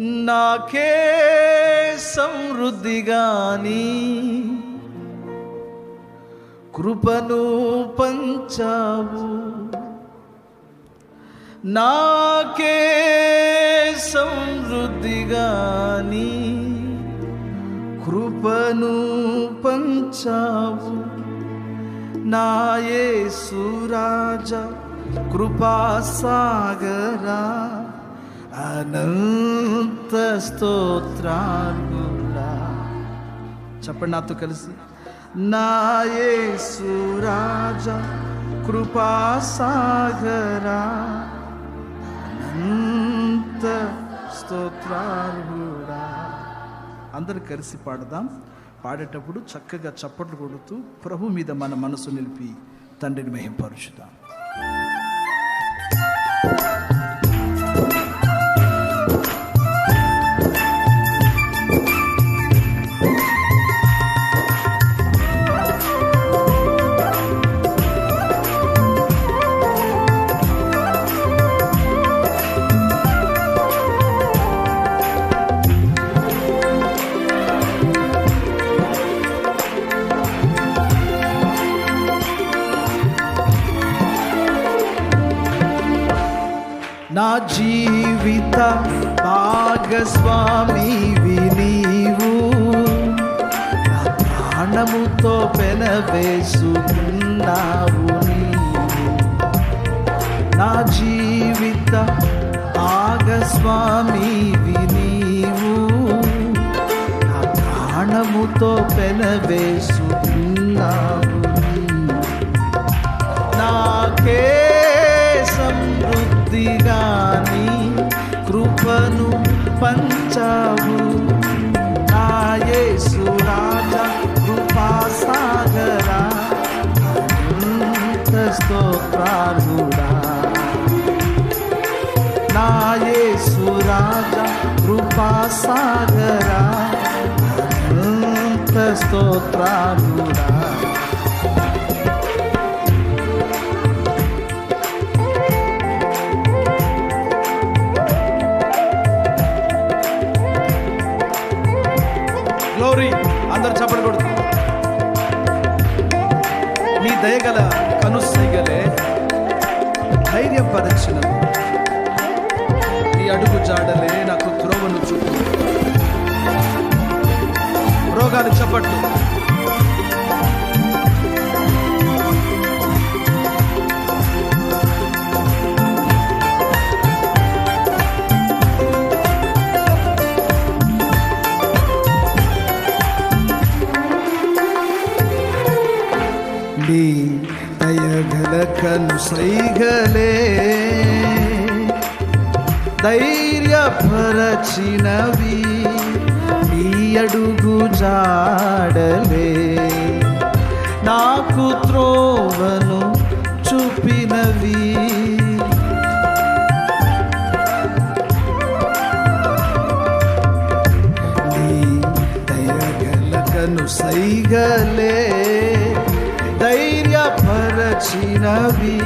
నాకే సమృద్ధిగాని కృపను పంచావు. నాకే సమృద్ధిగాని కృపను పంచావు. నాయసు రాజ కృపాసాగరా. అనంత స్తోత్రాలుడా చెప్పండి నాతో కలిసి. నాయసు కృపా కృపాసాగరా అనంత స్తోత్రాలుడా అందరు కలిసి పాడదాం. పాడేటప్పుడు చక్కగా చప్పట్లు కొడుతూ ప్రభు మీద మన మనసు నిలిపి తండ్రిని మహింపరుచుదాం. భాగస్వామివి నీవు నా ప్రాణముతో పెనవేసుకున్నావు నా జీవిత భాగస్వామివి నీవు నా ప్రాణముతో పెనవేసుకున్నావు నాకే స్తోత్రాలుడా. నాయేసు రాజా కృపాసాగరా అనంత స్తోత్రాలుడా. అందరు చప్పటి కొడుతు. నీ దయగల ధైర్యపరచిన నీ అడుగు జాడలే నాకు త్రోవను చూపు. రోగాలు చప్పట్లు నీ దయగల కనుసైగలే ధైర్యపరచినవి నీ అడుగు జాడలే నాకు త్రోవను చూపినవి నీ కనుసైగలే ధైర్యపరచినవి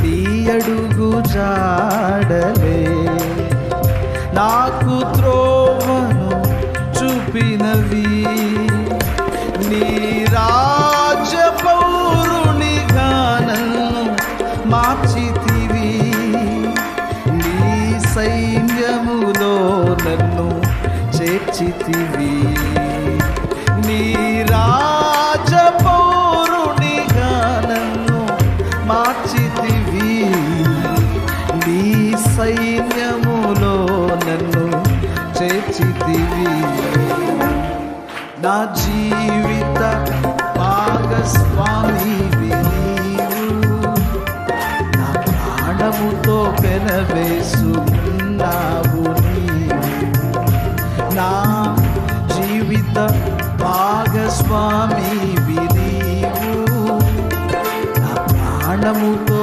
తీయడుగు జాడలే. నాకు త్రోవను చూపినవి నీరా చేర్చితివి నా జీవిత భాగస్వామి నీవు. నా ప్రాణముతో పెనవేసుకున్నావు నా జీవిత భాగస్వామి నీవు. నా ప్రాణముతో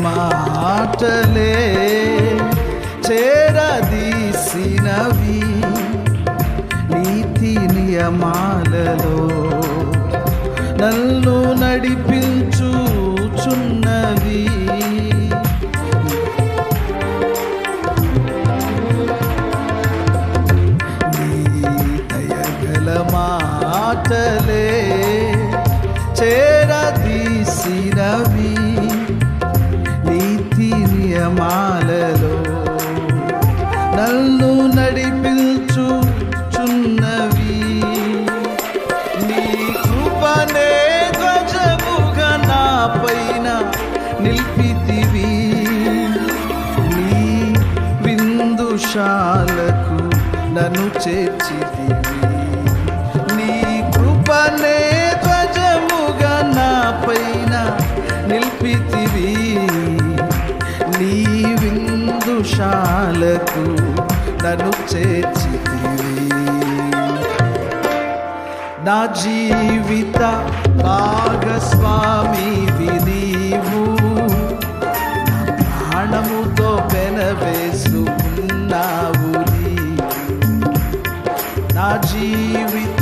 మాటలే చేరదీసినవి. నీతి నియమాలలో నన్ను నడిపించుచున్నవి. నీ దయగల మాటలే నీ విందుశాలకు నన్ను చేర్చితివి. నీ కృపనే ధ్వజముగా నా పైన నిలిపితివి. నీ విందుశాలకు నన్ను చేర్చితివి. నా జీవిత భాగస్వామి విధి నా జీవిత భాగస్వామి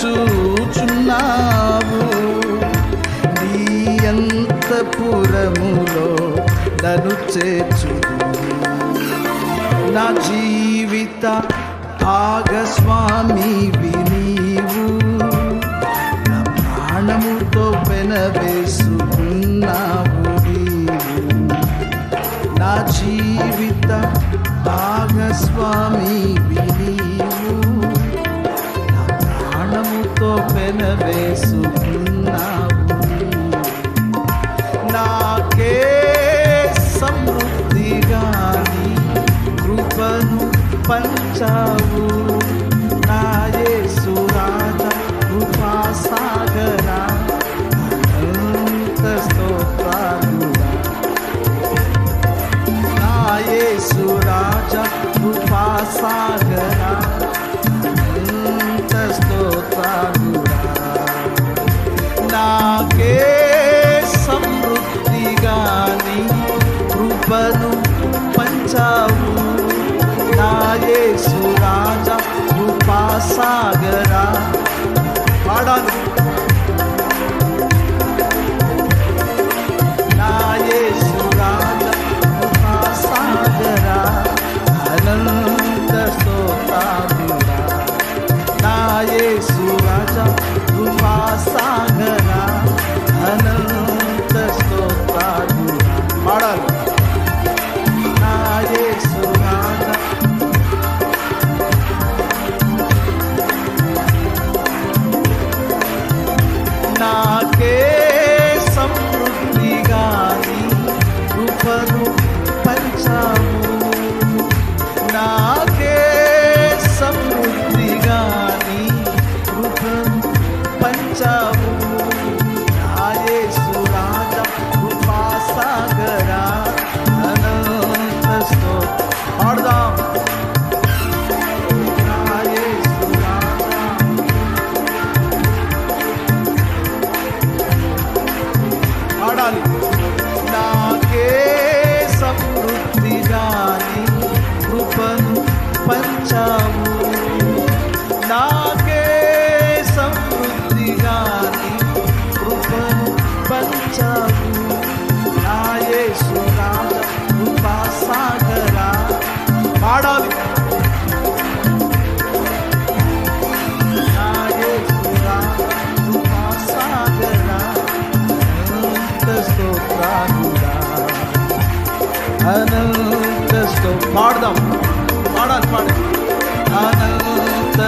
చూచున్నావు. నీ అంతపురములో నన్ను చేర్చు నా జీవిత భాగస్వామి నీవు. నా ప్రాణముతో పెనవేసుకున్నావు నా జీవిత భాగస్వామి నీవు. ప్రాణముతో పెనవేసుకున్నావు నాకే సమృద్ధిగాని కృపను పంచావు. నా యేసు రాజా కృపా అనంత sto పాడదాం పాడాలి పాడాలి అనంత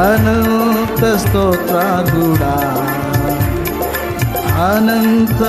అనంత స్తోత్రాలుడా అనంత